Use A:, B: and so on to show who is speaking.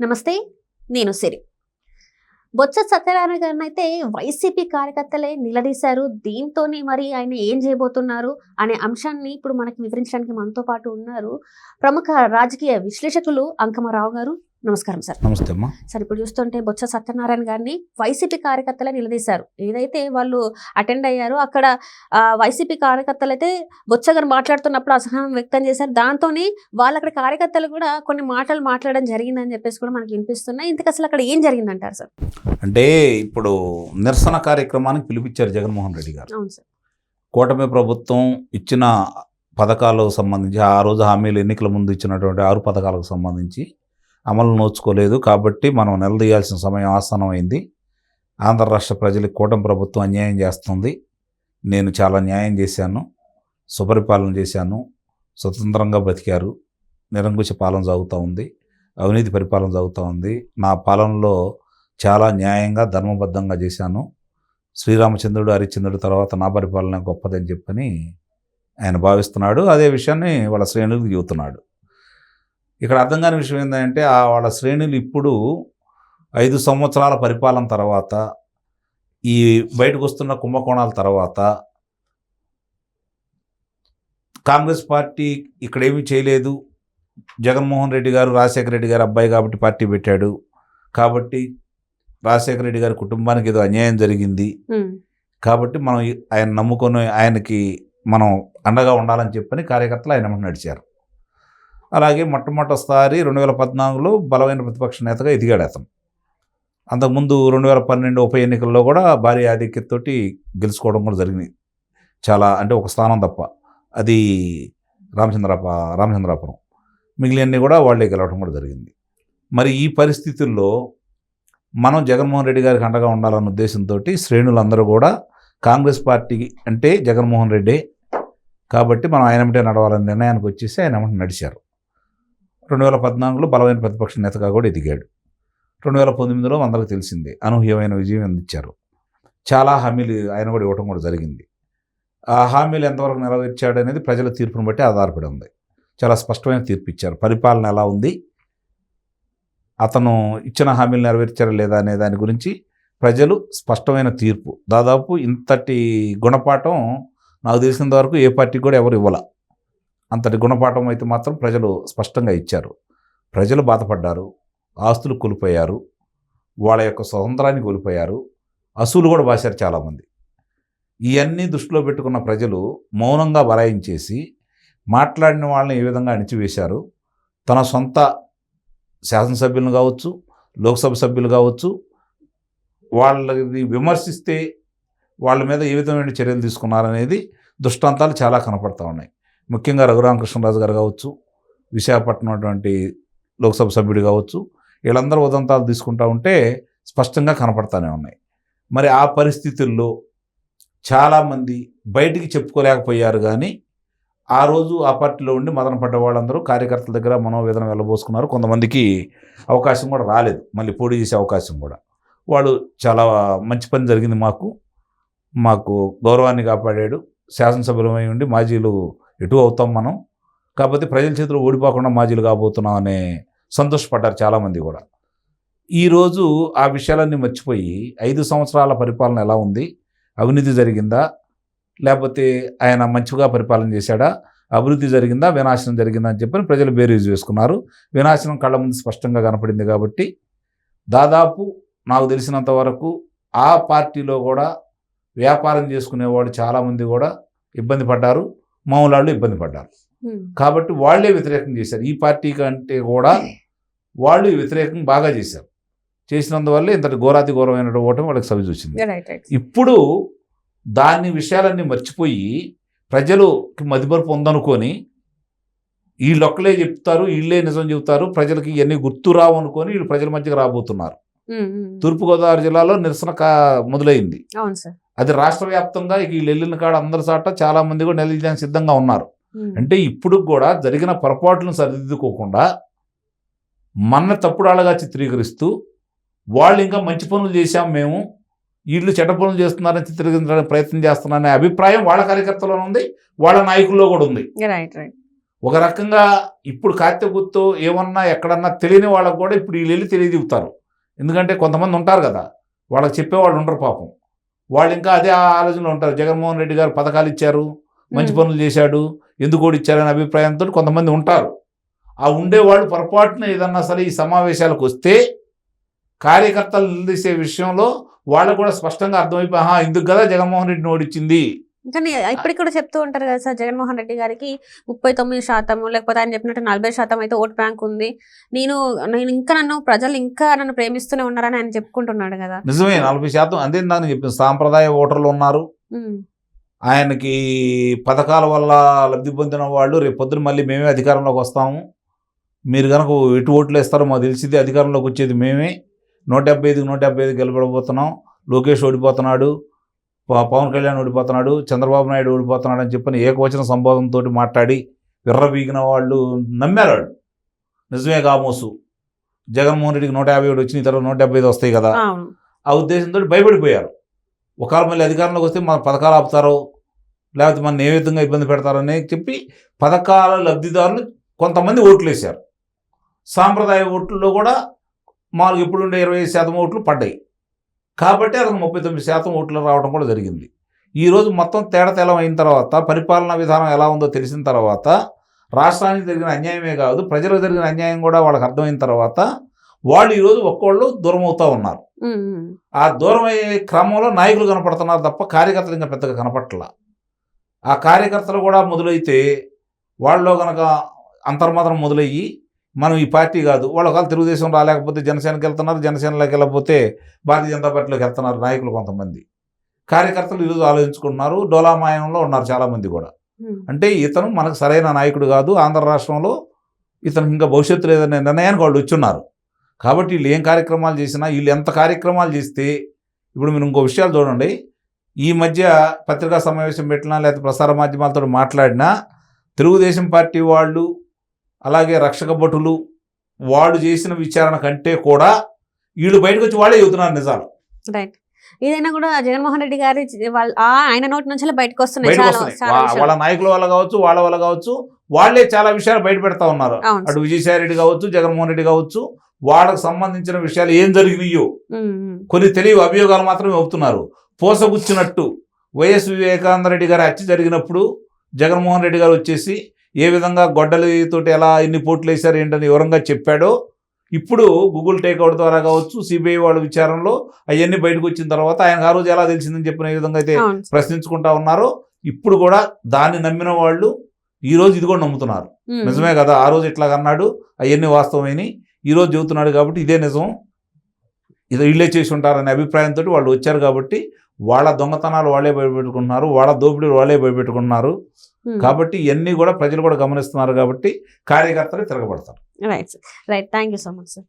A: నమస్తే నేను సిరి. బొత్స సత్యనారాయణ గారిని అయితే వైసీపీ కార్యకర్తలే నిలదీశారు. దీంతోనే మరి ఆయన ఏం చేయబోతున్నారు అనే అంశాన్ని ఇప్పుడు మనకి వివరించడానికి మనతో పాటు ఉన్నారు ప్రముఖ రాజకీయ విశ్లేషకులు అంకమరావు గారు. నమస్కారం సార్.
B: నమస్తే అమ్మా.
A: సార్ ఇప్పుడు చూస్తుంటే బొత్స సత్యనారాయణ గారిని వైసీపీ కార్యకర్తలే నిలదీశారు. ఏదైతే వాళ్ళు అటెండ్ అయ్యారో అక్కడ వైసీపీ కార్యకర్తలు అయితే బొత్స గారు మాట్లాడుతున్నప్పుడు అసహనం వ్యక్తం చేశారు. దాంతోనే వాళ్ళు అక్కడ కార్యకర్తలు కూడా కొన్ని మాటలు మాట్లాడడం జరిగిందని చెప్పేసి కూడా మనకి వినిపిస్తున్నాయి. ఇంతకు అసలు అక్కడ ఏం జరిగిందంటారు సార్?
B: అంటే ఇప్పుడు నిరసన కార్యక్రమానికి పిలిపించారు జగన్మోహన్ రెడ్డి గారు.
A: అవును సార్.
B: కూటమి ప్రభుత్వం ఇచ్చిన పథకాలకు సంబంధించి ఆ రోజు హామీలు ఎన్నికల ముందు ఇచ్చినటువంటి ఆరు పథకాలకు సంబంధించి అమలు నోచుకోలేదు కాబట్టి మనం నిలదీయాల్సిన సమయం ఆసన్నమైంది. ఆంధ్ర రాష్ట్ర ప్రజలకు కూటమి ప్రభుత్వం అన్యాయం చేస్తుంది. నేను చాలా న్యాయం చేశాను. సుపరిపాలన చేశాను. స్వతంత్రంగా బతికారు. నిరంకుశ పాలన సాగుతూ ఉంది. అవినీతి పరిపాలన సాగుతూ ఉంది. నా పాలనలో చాలా న్యాయంగా ధర్మబద్ధంగా చేశాను. శ్రీరామచంద్రుడు హరిశ్చంద్రుడు తర్వాత నా పరిపాలన గొప్పదని చెప్పని ఆయన భావిస్తున్నాడు. అదే విషయాన్ని వాళ్ళ శ్రేణులకు చెబుతున్నాడు. ఇక్కడ అర్థం కాని విషయం ఏంటంటే ఆ వాళ్ళ శ్రేణులు ఇప్పుడు ఐదు సంవత్సరాల పరిపాలన తర్వాత ఈ బయటకు వస్తున్న కుంభకోణాల తర్వాత కాంగ్రెస్ పార్టీ ఇక్కడ ఏమీ చేయలేదు. జగన్మోహన్ రెడ్డి గారు రాజశేఖర రెడ్డి గారు అబ్బాయి కాబట్టి పార్టీ పెట్టాడు. కాబట్టి రాజశేఖర రెడ్డి గారి కుటుంబానికి ఏదో అన్యాయం జరిగింది. కాబట్టి మనం ఆయన నమ్ముకొని ఆయనకి మనం అండగా ఉండాలని చెప్పని కార్యకర్తలు ఆయన నడిచారు. అలాగే మొట్టమొదటిసారి రెండు వేల పద్నాలుగులో బలమైన ప్రతిపక్ష నేతగా ఎదిగాడు అతను అంతకుముందు రెండు వేల పన్నెండు ఉప ఎన్నికల్లో కూడా భారీ ఆధిక్యతతోటి గెలుచుకోవడం కూడా జరిగింది. చాలా అంటే ఒక స్థానం తప్ప. అది రామచంద్రప రామచంద్రాపురం. మిగిలినన్నీ కూడా వాళ్ళే గెలవడం కూడా జరిగింది. మరి ఈ పరిస్థితుల్లో మనం జగన్మోహన్ రెడ్డి గారికి అండగా ఉండాలన్న ఉద్దేశంతో శ్రేణులందరూ కూడా కాంగ్రెస్ పార్టీ అంటే జగన్మోహన్ రెడ్డి. కాబట్టి మనం ఆయన నడవాలనే నిర్ణయానికి వచ్చేసి ఆయన నడిచారు. రెండు వేల పద్నాలుగులో బలమైన ప్రతిపక్ష నేతగా కూడా ఎదిగాడు. రెండు వేల పంతొమ్మిదిలో అందరికి తెలిసింది అనూహ్యమైన విజయం అందించారు చాలా హామీలు ఆయన కూడా ఇవ్వడం కూడా జరిగింది. ఆ హామీలు ఎంతవరకు నెరవేర్చాడు అనేది ప్రజల తీర్పును బట్టి ఆధారపడి ఉంది. చాలా స్పష్టమైన తీర్పు ఇచ్చారు. పరిపాలన ఎలా ఉంది? అతను ఇచ్చిన హామీలు నెరవేర్చారా లేదా అనే దాని గురించి ప్రజలు స్పష్టమైన తీర్పు. దాదాపు ఇంతటి గుణపాఠం నాకు తెలిసినంత వరకు ఏ పార్టీ కూడా ఎవరు ఇవ్వలే. అంతటి గుణపాఠం అయితే మాత్రం ప్రజలు స్పష్టంగా ఇచ్చారు. ప్రజలు బాధపడ్డారు. ఆస్తులు కోల్పోయారు. వాళ్ళ యొక్క స్వతంత్రాన్ని కోల్పోయారు. అసూలు కూడా బాశారు చాలామంది. ఇవన్నీ దృష్టిలో పెట్టుకున్న ప్రజలు మౌనంగా బలాయించేసి మాట్లాడిన వాళ్ళని ఏ విధంగా అణిచివేశారు? తన సొంత శాసనసభ్యులను కావచ్చు లోక్సభ సభ్యులు కావచ్చు వాళ్ళని విమర్శిస్తే వాళ్ళ మీద ఏ విధమైన చర్యలు తీసుకున్నారనేది దృష్టాంతాలు చాలా కనపడతా ఉన్నాయి. ముఖ్యంగా రఘురామకృష్ణరాజు గారు కావచ్చు విశాఖపట్నం అటువంటి లోక్సభ సభ్యుడు కావచ్చు వీళ్ళందరూ ఉదంతాలు తీసుకుంటూ ఉంటే స్పష్టంగా కనపడతానే ఉన్నాయి. మరి ఆ పరిస్థితుల్లో చాలామంది బయటికి చెప్పుకోలేకపోయారు కానీ ఆ రోజు ఆ పార్టీలో ఉండి మదన పడ్డ వాళ్ళందరూ కార్యకర్తల దగ్గర మనోవేదన వెళ్ళబోసుకున్నారు కొంతమందికి అవకాశం కూడా రాలేదు. మళ్ళీ పోటీ చేసే అవకాశం కూడా. వాళ్ళు చాలా మంచి పని జరిగింది మాకు. మాకు గౌరవాన్ని కాపాడాడు. శాసనసభ్యులమై ఉండి మాజీలు ఎటు అవుతాం మనం. కాకపోతే ప్రజల చేతిలో ఓడిపోకుండా మాజీలు కాబోతున్నాం అనే సంతోషపడ్డారు చాలామంది కూడా. ఈరోజు ఆ విషయాలన్నీ మర్చిపోయి ఐదు సంవత్సరాల పరిపాలన ఎలా ఉంది? అవినీతి జరిగిందా? లేకపోతే ఆయన మంచిగా పరిపాలన చేశాడా? అభివృద్ధి జరిగిందా? వినాశనం జరిగిందా? అని చెప్పని ప్రజలు బేరీజు వేసుకున్నారు. వినాశనం కళ్ళ ముందు స్పష్టంగా కనపడింది కాబట్టి దాదాపు నాకు తెలిసినంత వరకు ఆ పార్టీలో కూడా వ్యాపారం చేసుకునేవాడు చాలామంది కూడా ఇబ్బంది పడ్డారు. మామూలు వాళ్ళు ఇబ్బంది పడ్డారు. కాబట్టి వాళ్ళే వ్యతిరేకం చేశారు. ఈ పార్టీ కంటే కూడా వాళ్ళు వ్యతిరేకం బాగా చేశారు. చేసినందువల్ల ఇంతటి ఘోరాతి ఘోరమైన ఓటమి వాళ్ళకి సవి చూసింది. ఇప్పుడు దాని విషయాలన్నీ మర్చిపోయి ప్రజలుకి మదిమరుపు ఉందనుకొని వీళ్ళొక్కలే చెప్తారు వీళ్ళే నిజం చెబుతారు ప్రజలకి ఇవన్నీ గుర్తు రావు అనుకొని వీళ్ళు ప్రజల మధ్యకి రాబోతున్నారు. తూర్పుగోదావరి జిల్లాలో నిరసన మొదలైంది.
A: అవును సార్.
B: అది రాష్ట్ర వ్యాప్తంగా వీళ్ళు వెళ్ళిన కాడ అందరి చాట చాలా మంది కూడా నిలదీయడానికి సిద్ధంగా ఉన్నారు. అంటే ఇప్పుడు కూడా జరిగిన పొరపాట్లను సరిదిద్దుకోకుండా మన తప్పుడాళ్ళగా చిత్రీకరిస్తూ వాళ్ళు ఇంకా మంచి పనులు చేశాం మేము వీళ్ళు చెడ్డ పనులు చేస్తున్నారని చిత్రీకరించడానికి ప్రయత్నం చేస్తున్నారనే అభిప్రాయం వాళ్ళ కార్యకర్తలో ఉంది వాళ్ళ నాయకుల్లో కూడా ఉంది. ఒక రకంగా ఇప్పుడు కార్తీక గుర్తు ఏమన్నా ఎక్కడన్నా తెలియని వాళ్ళకు కూడా ఇప్పుడు వీళ్ళు వెళ్ళి తెలియజెబుతారు ఎందుకంటే కొంతమంది ఉంటారు కదా వాళ్ళకి చెప్పేవాళ్ళు ఉండరు పాపం. వాళ్ళు ఇంకా అదే ఆలోచనలో ఉంటారు. జగన్మోహన్ రెడ్డి గారు పథకాలు ఇచ్చారు మంచి. పనులు చేశాడు ఎందుకు కూడా ఇచ్చారనే అభిప్రాయంతో కొంతమంది ఉంటారు. ఆ ఉండేవాళ్ళు పొరపాటున ఏదన్నా సరే ఈ సమావేశాలకు వస్తే కార్యకర్తలు నిలదీసే విషయంలో వాళ్ళకు కూడా స్పష్టంగా అర్థమైపోయి ఇందుకు కదా జగన్మోహన్ రెడ్డి ఓడిచ్చింది.
A: కానీ ఇప్పటికి కూడా చెప్తూ ఉంటారు కదా సార్ జగన్మోహన్ రెడ్డి గారికి ముప్పై తొమ్మిది శాతం లేకపోతే ఆయన చెప్పినట్టు నలభై శాతం అయితే ఓట్ బ్యాంక్ ఉంది. నేను నేను ఇంకా నన్ను ప్రజలు ఇంకా నన్ను ప్రేమిస్తూనే ఉన్నారని ఆయన చెప్పుకుంటున్నాడు కదా.
B: నిజమే నలభై శాతం అంతే దాన్ని చెప్పిన. సాంప్రదాయ ఓటర్లు ఉన్నారు. ఆయనకి పథకాల వల్ల లబ్ధి పొందిన వాళ్ళు రేపు పొద్దున మళ్ళీ మేమే అధికారంలోకి వస్తాము. మీరు కనుక ఎటు ఓట్లు వేస్తారో మాకు తెలిసింది అధికారంలోకి వచ్చేది మేమే. నూట డెబ్బై ఐదుకి నూట డెబ్బై ఐదు గెలబడబోతున్నాం లోకేష్ ఓడిపోతున్నాడు. పవన్ కళ్యాణ్ ఓడిపోతున్నాడు చంద్రబాబు నాయుడు ఓడిపోతున్నాడు అని చెప్పని ఏకవచన సంబోధనతో మాట్లాడి విర్రబీగిన వాళ్ళు నమ్మారు వాళ్ళు. నిజమే కామోసు. జగన్మోహన్ రెడ్డికి నూట యాభై ఏడు వచ్చిన తర్వాత నూట డెబ్బై ఐదు వస్తాయి కదా. ఆ ఉద్దేశంతో భయపడిపోయారు. ఒకవేళ మళ్ళీ అధికారంలోకి వస్తే మన పథకాలు ఆపుతారో లేకపోతే మన ఏ విధంగా ఇబ్బంది పెడతారని చెప్పి పథకాల లబ్ధిదారులు కొంతమంది ఓట్లు వేశారు సాంప్రదాయ ఓట్లలో కూడా మాకు ఇప్పుడుండే ఇరవై ఐదు శాతం ఓట్లు పడ్డాయి. కాబట్టి అతను ముప్పై తొమ్మిది శాతం ఓట్లు రావడం కూడా జరిగింది. ఈరోజు మొత్తం తేడా తెలం అయిన తర్వాత పరిపాలనా విధానం ఎలా ఉందో తెలిసిన తర్వాత రాష్ట్రానికి జరిగిన అన్యాయమే కాదు ప్రజలకు జరిగిన అన్యాయం కూడా వాళ్ళకి అర్థమైన తర్వాత వాళ్ళు ఈరోజు ఒక్కోళ్ళు దూరం అవుతూ ఉన్నారు. ఆ దూరం అయ్యే క్రమంలో నాయకులు కనపడుతున్నారు తప్ప కార్యకర్తలు ఇంకా పెద్దగా కనపట్ల. ఆ కార్యకర్తలు కూడా మొదలైతే వాళ్ళలో కనుక అంతర్మాత్రం మొదలయ్యి మనం ఈ పార్టీ కాదు. వాళ్ళు ఒకవేళ తెలుగుదేశం రాలేకపోతే జనసేనకి వెళ్తున్నారు జనసేనలోకి వెళ్ళకపోతే భారతీయ జనతా పార్టీలోకి వెళ్తున్నారు నాయకులు కొంతమంది. కార్యకర్తలు ఈరోజు ఆలోచించుకుంటున్నారు డోలామాయంలో ఉన్నారు చాలామంది కూడా. అంటే ఇతను మనకు సరైన నాయకుడు కాదు ఆంధ్ర రాష్ట్రంలో ఇతనికి ఇంకా భవిష్యత్తు లేదనే నిర్ణయానికి వాళ్ళు వచ్చున్నారు. కాబట్టి వీళ్ళు ఏం కార్యక్రమాలు చేసినా వీళ్ళు ఎంత కార్యక్రమాలు చేస్తే ఇప్పుడు మీరు ఇంకో విషయాలు చూడండి. ఈ మధ్య పత్రికా సమావేశం పెట్టినా లేకపోతే ప్రసార మాధ్యమాలతో మాట్లాడినా తెలుగుదేశం పార్టీ వాళ్ళు అలాగే రక్షక భటులు వాళ్ళు చేసిన విచారణ కంటే కూడా వీళ్ళు బయటకు వచ్చి వాళ్ళే చెబుతున్నారు నిజాలు.
A: రైట్ ఏదైనా కూడా జగన్మోహన్ రెడ్డి గారి ఆయన నోటి నుంచి బయటకు వస్తున్నాయి.
B: బయటకు
A: చాలా
B: వస్తున్నాయి.
A: చాలా
B: వా-
A: విషయాలు.
B: వాళ్ళ నాయకుల వల్ల కావచ్చు వాళ్ళ వల్ల కావచ్చు వాళ్ళే చాలా విషయాలు బయట పెడతా ఉన్నారు. అటు విజయసాయి రెడ్డి కావచ్చు జగన్మోహన్ రెడ్డి కావచ్చు వాళ్ళకు సంబంధించిన విషయాలు ఏం జరిగినాయో. కొన్ని తెలియవు అభియోగాలు మాత్రమే చెబుతున్నారు. పోసగుచ్చినట్టు వైఎస్ వివేకానంద రెడ్డి గారి హత్య జరిగినప్పుడు జగన్మోహన్ రెడ్డి గారు వచ్చేసి ఏ విధంగా గొడ్డలితోటి ఎలా ఎన్ని పోట్లు వేశారు ఏంటని వివరంగా చెప్పాడో ఇప్పుడు గూగుల్ టేక్అవుట్ ద్వారా కావచ్చు సిబిఐ వాళ్ళ విచారణలో అవన్నీ బయటకు వచ్చిన తర్వాత ఆయన ఆ రోజు ఎలా తెలిసిందని చెప్పిన విధంగా అయితే ప్రశ్నించుకుంటా ఉన్నారో ఇప్పుడు కూడా దాన్ని నమ్మిన వాళ్ళు ఈ రోజు ఇది కూడా నమ్ముతున్నారు. నిజమే కదా ఆ రోజు ఇట్లా అన్నాడు అవన్నీ వాస్తవమని ఈ రోజు చెబుతున్నాడు కాబట్టి ఇదే నిజం. ఇది వీళ్ళే చేసి ఉంటారనే అభిప్రాయంతో వాళ్ళు వచ్చారు కాబట్టి వాళ్ళ దొంగతనాలు వాళ్ళే భయపెట్టుకుంటున్నారు వాళ్ళ దోపిడీలు వాళ్ళే భయపెట్టుకుంటున్నారు. కాబట్టి ఇవన్నీ కూడా ప్రజలు కూడా గమనిస్తున్నారు కాబట్టి కార్యకర్తలు తిరగబడతారు.
A: Right right thank you so much sir